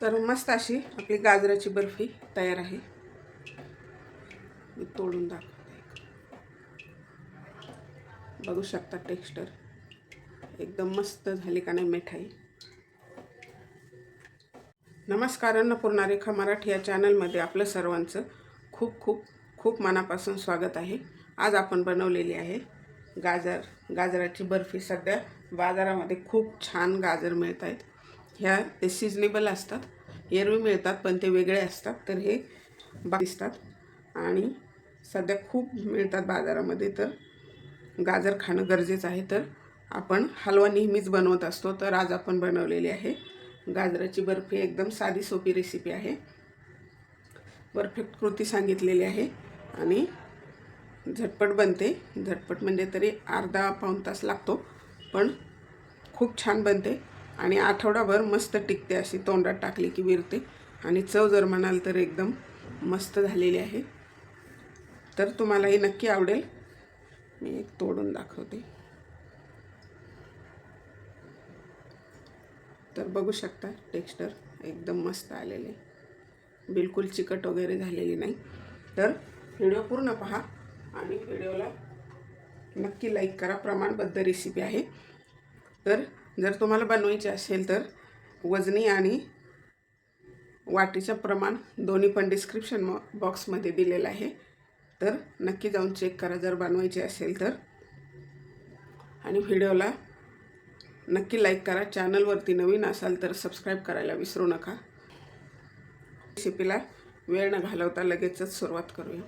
तर मस्त अशी आपली गाजराची बर्फी तयार आहे. मी तोडून दाखवते बघू शकता टेक्स्चर. एकदम मस्त झाली का नाही मिठाई. नमस्कार अन्नपूर्णा रेखा मराठी या चॅनलमध्ये आपलं सर्वांचं खूप खूप खूप मनापासून स्वागत आहे. आज आपण बनवलेली आहे गाजर गाजराची बर्फी. सध्या बाजारामध्ये खूप छान गाजर मिळत आहेत ह्या ते सिजनेबल असतात. एरवी मिळतात पण ते वेगळे असतात. तर हे बा दिसतात. आणि सध्या खूप मिळतात बाजारामध्ये तर. गाजर खाणं गरजेचं आहे तर. आपण हलवा नेहमीच बनवत असतो तर आज आपण बनवलेली आहे. गाजराची बर्फी एकदम साधी सोपी रेसिपी आहे. परफेक्ट कृती सांगितलेली आहे. आणि झटपट बनते. झटपट म्हणजे तरी अर्धा पाऊण तास लागतो पण खूप छान बनते. आणि आठवडाभर मस्त टिकते अशी तोंडात टाकली की विरते. आणि चव जर म्हणाल तर एकदम मस्त झालेली आहे. तर तुम्हालाही नक्की आवडेल. मी एक तोडून दाखवते. तर बघू शकता टेक्स्चर एकदम मस्त आलेले. बिलकुल चिकट वगैरे झालेली नाही. तर व्हिडिओ पूर्ण पहा आणि व्हिडिओला नक्की लाईक करा. प्रमाणबद्ध रेसिपी आहे. तर जर तुम्हाला बनवायची असेल तर वजनी आणि वाटीचं प्रमाण दोन्ही पण डिस्क्रिप्शन मॉ बॉक्समध्ये दिलेलं आहे. तर नक्की जाऊन चेक करा जर बनवायची असेल तर. आणि व्हिडिओला नक्की लाईक करा. चॅनलवरती नवीन असाल तर सबस्क्राईब करायला विसरू नका. रेसिपीला वेळ न घालवता लगेचच सुरुवात करूया.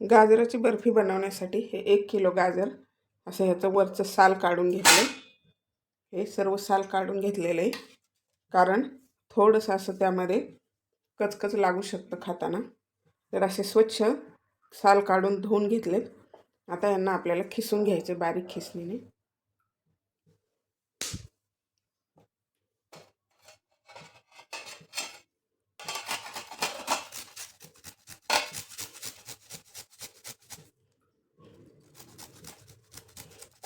गाजराची बर्फी बनवण्यासाठी हे एक किलो गाजर असं ह्याचं वरचं साल काढून घेतलं हे सर्व साल काढून घेतलेलं आहे. कारण थोडंसं असं त्यामध्ये कचकच लागू शकतं खाताना. तर असे स्वच्छ साल काढून धुवून घेतलेत. आता यांना आपल्याला खिसून घ्यायचे बारीक खिसणीने.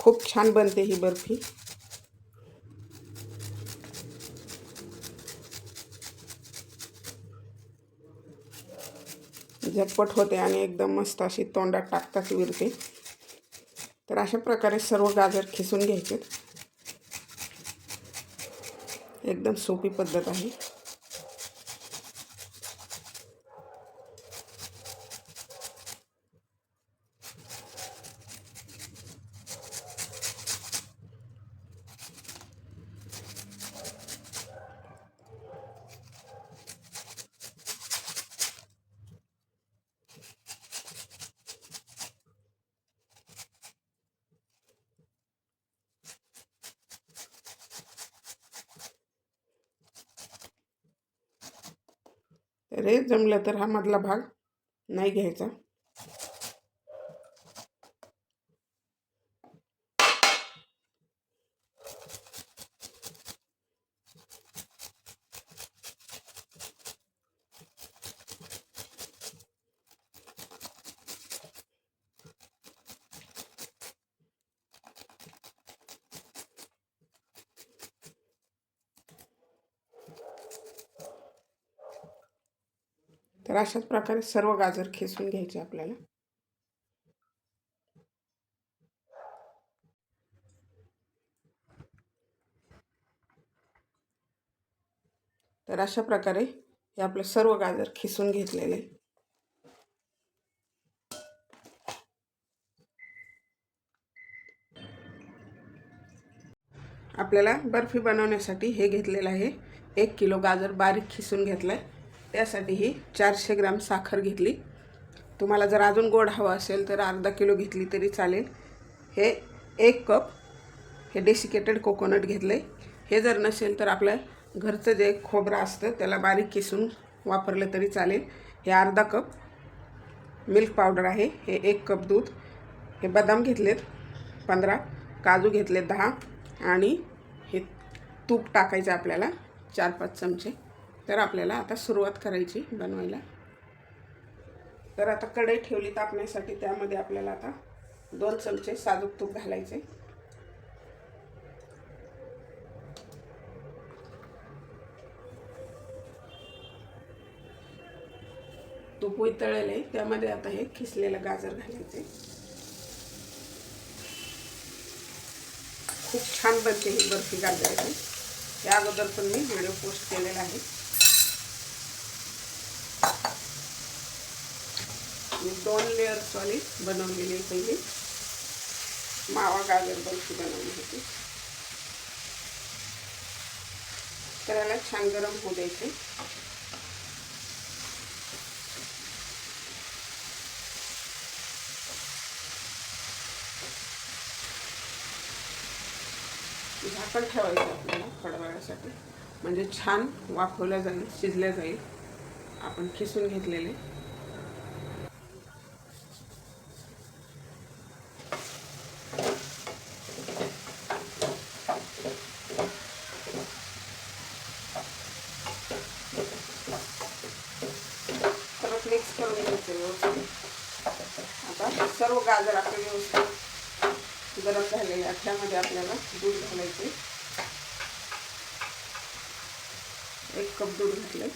खूप छान बनते ही बर्फी. झटपट होते आणि एकदम मस्त अशी तोंडात टाकताच विरते तर अशा प्रकारे सर्व गाजर खिसून घ्यायचे एकदम सोपी पद्धत आहे. तर जमलं तर हा मधला भाग नाही घ्यायचा. तर अशाच प्रकारे सर्व गाजर खेचून घ्यायचे आपल्याला. तर अशा प्रकारे हे आपलं सर्व गाजर खिसून घेतलेले. आपल्याला बर्फी बनवण्यासाठी हे घेतलेलं आहे. एक किलो गाजर बारीक खिसून घेतलं आहे त्यासाठी ही चारशे ग्राम साखर घेतली. तुम्हाला जर अजून गोड हवं असेल तर अर्धा किलो घेतली तरी चालेल. हे एक कप हे डेसिकेटेड कोकोनट घेतलं आहे हे जर नसेल तर आपलं घरचं जे खोबरं असतं त्याला बारीक किसून वापरलं तरी चालेल. हे अर्धा कप मिल्क पावडर आहे. हे एक कप दूध. हे बदाम घेतलेत पंधरा काजू घेतलेत दहा आणि हे तूप टाकायचं आपल्याला चार पाच चमचे. तर आपल्याला आता सुरुवात करायची बनवायला. तर आता कढई ठेवली तापण्यासाठी त्यामध्ये आपल्याला आता दोन चमचे साजूक तूप घालायचे. तूप वितळले त्यामध्ये आता हे खिसलेलं गाजर घालायचे. खूप छान बनते ही बर्फी गाजराची. त्या अगोदर पण मी व्हिडिओ पोस्ट केलेला आहे. दोन लेअर्सवाली बनवलेली आहे पहिली. मावा गाजर बर्फी बनवली होती. तर याला छान गरम होऊ द्यायचे. झाकण ठेवायचं आपल्याला थोड्या वेळासाठी म्हणजे छान वाफवल्या जाईल शिजल्या जाईल. आपण खिसून घेतलेले. मिक्स करून घ्यायचं व्यवस्थित. आता सर्व गाजर आपले व्यवस्थित गरम झालेले आहे. त्यामध्ये आपल्याला दूध घालायचे. एक कप दूध घातलं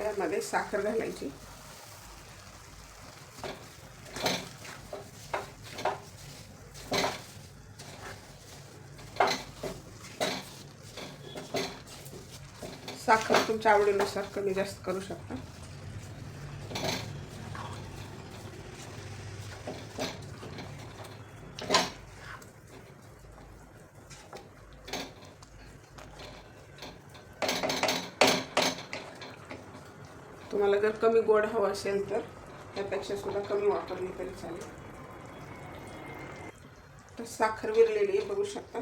यामध्ये साखर घालायची. साखर तुमच्या आवडीनुसार कमी जास्त करू शकता तुम्हाला जर कमी गोड हवं असेल तर त्यापेक्षा सुद्धा कमी वापरली तरी चालेल. तर साखर विरलेली आहे बघू शकता.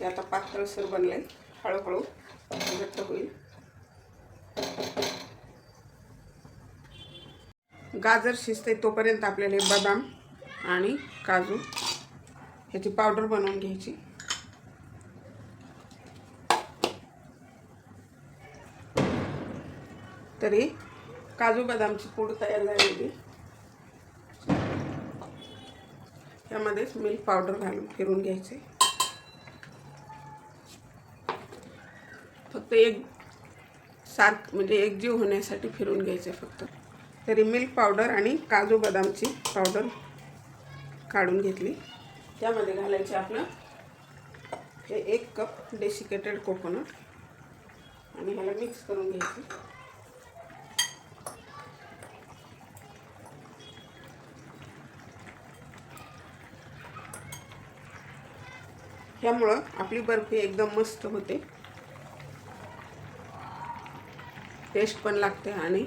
हे आता पातळसर बनले हळूहळू घट्ट होईल. गाजर शिजते तोपर्यंत आपल्याला बदाम आणि काजू ह्याची पावडर बनवून घ्यायची. तरी काजू बदामची पूड तयार झालेली. त्यामध्येच मिल्क पावडर घालून फिरून घ्यायचे. फक्त एक सात म्हणजे एकजीव होण्यासाठी फिरून घ्यायचे फक्त. तरी मिल्क पावडर आणि काजू बदामची पावडर काढून घेतली. त्यामध्ये घालायचे आपलं हे एक कप डेसिकेटेड कोकोनट आणि ह्याला मिक्स करून घ्यायचं. ह्यामुळं आपली बर्फी एकदम मस्त होते. टेस्ट पण लागते आणि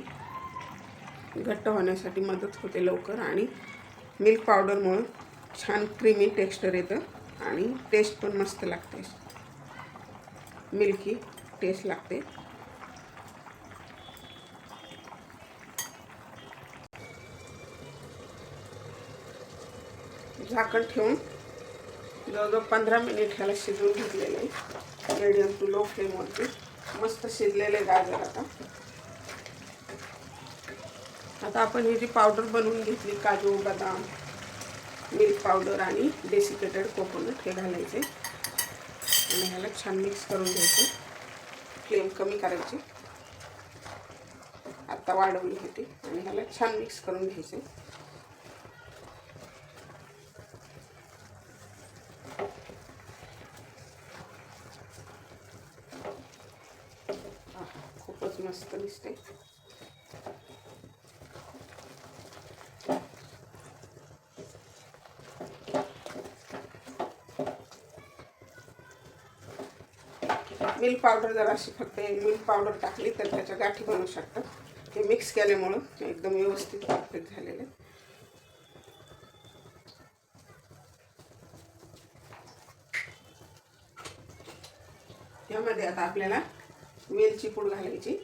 घट्ट होण्यासाठी मदत होते लवकर आणि मिल्क पावडरमुळं छान क्रीमी टेक्स्चर येतं आणि टेस्ट पण मस्त लागते. मिल्की टेस्ट लागते. झाकण ठेवून जवळजवळ पंधरा मिनिट ह्याला शिजवून घेतलेलं आहे. मिडियम टू लो फ्लेमवरती मस्त शिजलेले गाजर आता. आता आपण ही जी पावडर बनवून घेतली काजू बदाम मिल्क पावडर आणि डेसिकेटेड कोकोनट हे घालायचे. आणि ह्याला छान मिक्स करून घ्यायचे. फ्लेम कमी करायची. आत्ता वाढवली होती. आणि ह्याला छान मिक्स करून घ्यायचे. खूपच मस्त दिसते मिल्क पावडर जर अशी फक्त मिल्क पावडर टाकली तर त्याच्या गाठी बनवू शकतात. हे मिक्स केल्यामुळं एकदम व्यवस्थित परफेक्ट झालेले. यामध्ये आता आपल्याला वेलची पूड घालायची.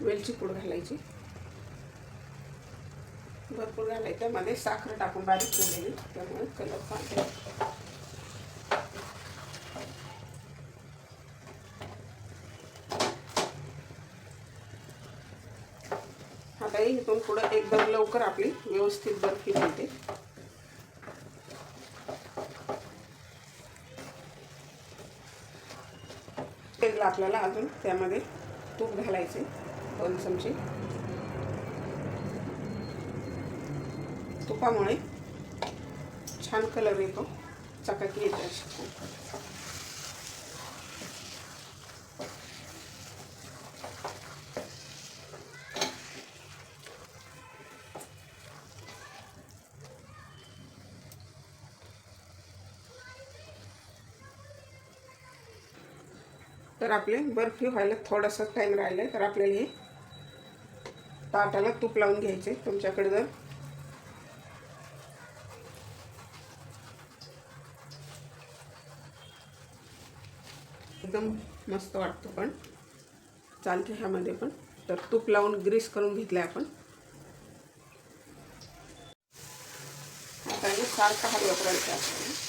वेलची पूड घालायची. भरपूर घालायचं मध्ये साखर टाकून बारीक केलेली त्यामुळे कलर छान आता इथून पुढं एकदम लवकर आपली व्यवस्थित बर्फी बनते. तेल आपल्याला अजून त्यामध्ये तूप घालायचे दोन चमचे. तुपामुळे छान कलर येतो चकाकी येते अशी तर आपले बर्फी व्हायला थोडासा टाईम राहिला आहे तर आपल्याला हे ताटाला तूप लावून घ्यायचे तुमच्याकडे जर. एकदम मस्त वाटतो पण. चालते ह्यामध्ये पण. तर तूप लावून ग्रीस करून घेतलं आपण. आता हे सारखं हलवत राहायचं आपल्याला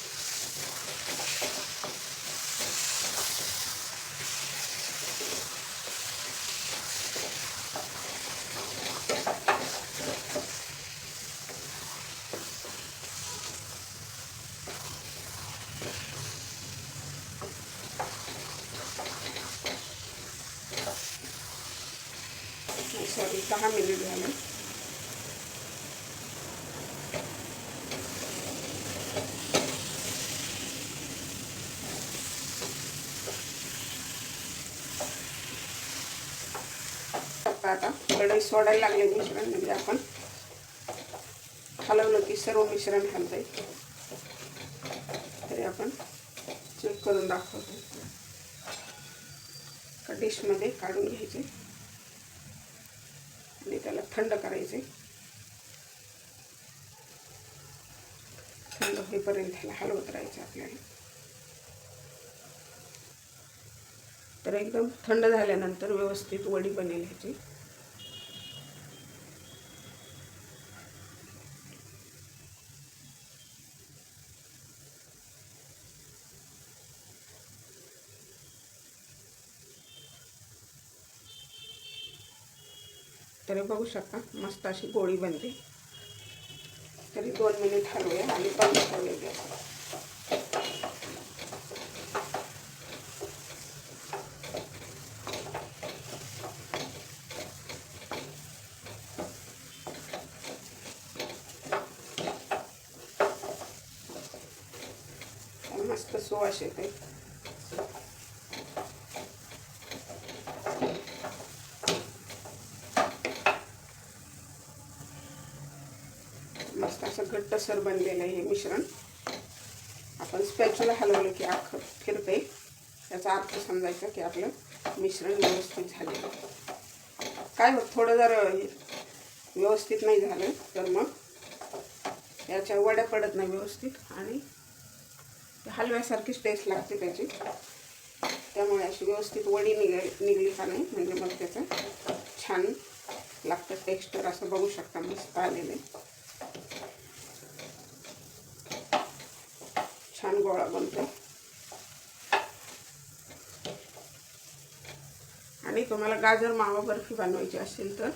दहा मिनिट झाले. आता कढई सोडायला लागले मिश्रण म्हणजे आपण हलवलं की सर्व मिश्रण हलतंय. तरी आपण चेक करून दाखवतो. डिशमध्ये काढून घ्यायचे. आणि त्याला थंड करायचे. थंड होईपर्यंत ह्याला हलवत राहायचं आपल्याला. तर एकदम थंड झाल्यानंतर व्यवस्थित वडी बनेल ह्याची तरी बघू शकता मस्त अशी गोळी बनते. तरी दोन मिनिट हलवूया आणि बंद करूया. मस्त सुवास येते मस्त असं बनलेलं आहे हे मिश्रण. आपण स्पॅच्युला हलवलं की अख्खं फिरते याचा अर्थ समजायचा की आपलं मिश्रण व्यवस्थित झालेलं काय होत? थोडं जर व्यवस्थित नाही झालं तर मग याच्या वड्या पडत नाही व्यवस्थित आणि हलव्यासारखीच टेस्ट लागते त्याची. त्यामुळे अशी व्यवस्थित वडी निघ निघली का नाही म्हणजे मग त्याचं छान लागतं टेक्स्टर असं बघू शकता मस्त आलेलं आहे छान गोळा बनतो आणि तुम्हाला गाजर मावा बर्फी बनवायची असेल तर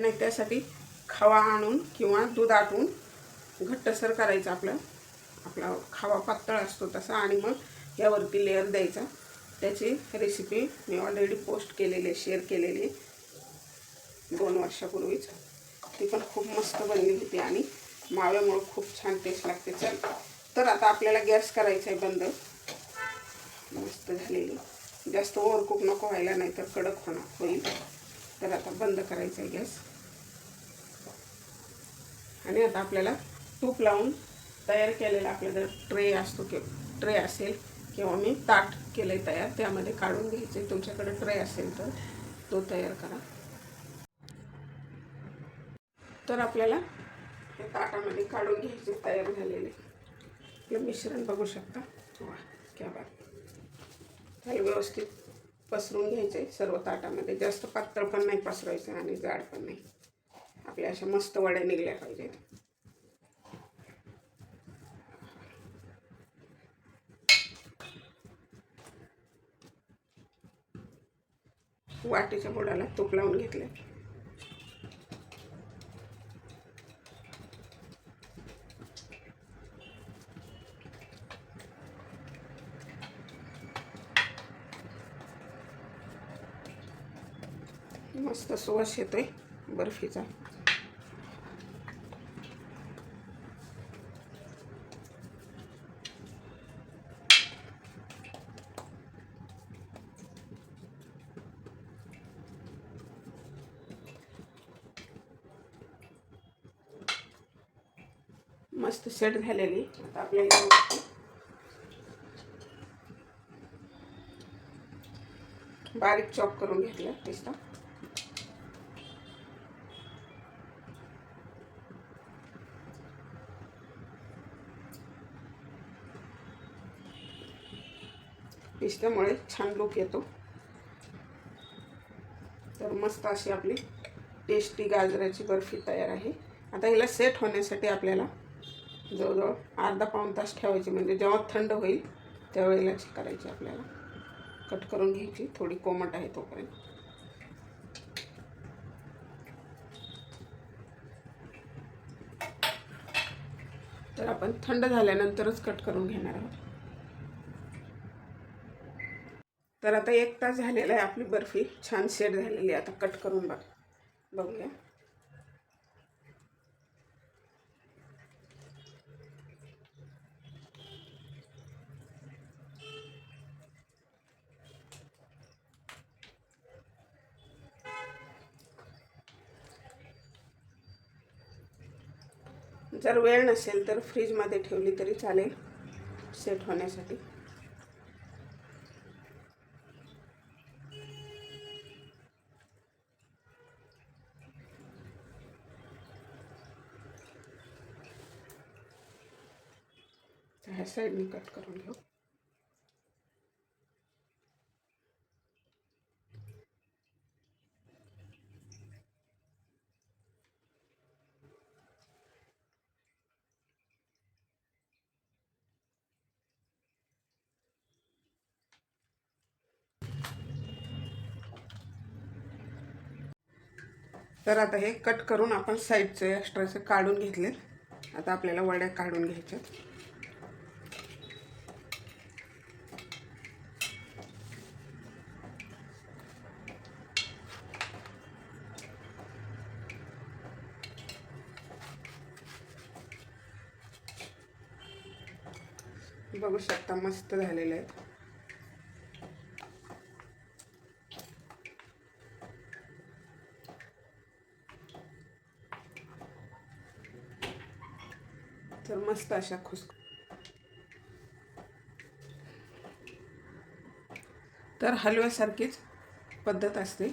नाही त्यासाठी खवा आणून किंवा दूध आटून घट्टसर करायचं आपलं आपला खवा पातळ असतो तसा आणि मग यावरती लेअर द्यायचा। त्याची रेसिपी मी ऑलरेडी पोस्ट केलेली आहे शेअर केलेली। दोन वर्षापूर्वीच. ती पण खूप मस्त बनली होती आणि मावळ्यामुळं खूप छान टेस्ट लागते. चल. तर आता आपल्याला गॅस करायचा आहे बंद. मस्त झालेली. जास्त ओव्हरकुक नको व्हायला नाही तर कडक होणार होईल. तर आता बंद करायचं आहे गॅस. आणि आता आपल्याला तूप लावून तयार केलेला आपला जर ट्रे असतो कि ट्रे असेल किंवा मी ताट केलं आहे तयार त्यामध्ये काढून घ्यायचे तुमच्याकडे ट्रे असेल तर तो तयार करा. तर आपल्याला हे ताटामध्ये काढून घ्यायचे तयार झालेले. हे मिश्रण बघू शकता. वा क्या बात. त्याला व्यवस्थित पसरून घ्यायचे सर्व ताटामध्ये. जास्त पातळ पण नाही पसरायचं आणि जाड पण नाही. आपल्या अशा मस्त वड्या निघल्या पाहिजेत. वाटीच्या बोडाला तूप लावून घेतले सुवास येतो आहे बर्फीचा. मस्त सेट झालेली. आता आपल्याला बारीक चॉप करून घेतलं पिस्ता. पिस्त्यामुळे छान लुक येतो. तर मस्त अशी आपली टेस्टी गाजराची बर्फी तयार आहे. आता हिला सेट होण्यासाठी आपल्याला जवळजवळ अर्धा पाऊण तास ठेवायची. म्हणजे जेव्हा थंड होईल त्यावेळेला करायची आपल्याला. कट करून घ्यायची. थोडी कोमट आहे तोपर्यंत. तर आपण थंड झाल्यानंतरच कट करून घेणार आहोत. तर आता एक तास झालेला आहे आपली बर्फी. छान सेट झालेली आहे. आता कट करून बघ. बघूया. जर वेळ नसेल तर फ्रीजमध्ये ठेवली तरी चालेल. सेट होण्यासाठी ह्या साईडनी कट करून घेऊ तर आता हे कट करून आपण साईडचे एक्स्ट्राचे काढून घेतले. आता आपल्याला वड्या काढून घ्यायच्या आता मस्त झालेले आहेत. तर मस्त अशा खुस तर हलव्यासारखीच पद्धत असते.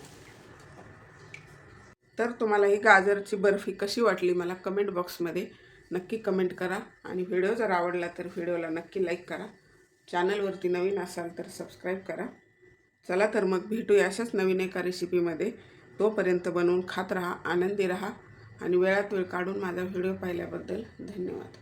तर तुम्हाला ही गाजरची बर्फी कशी वाटली मला कमेंट बॉक्समध्ये नक्की कमेंट करा आणि व्हिडिओ जर आवडला तर व्हिडिओला नक्की लाईक करा. चॅनलवरती नवीन असाल तर सबस्क्राईब करा. चला तर मग भेटूया अशाच नवीन एका रेसिपीमध्ये तोपर्यंत बनवून खात राहा आनंदी राहा आणि वेळात वेळ काढून माझा व्हिडिओ पाहिल्याबद्दल धन्यवाद.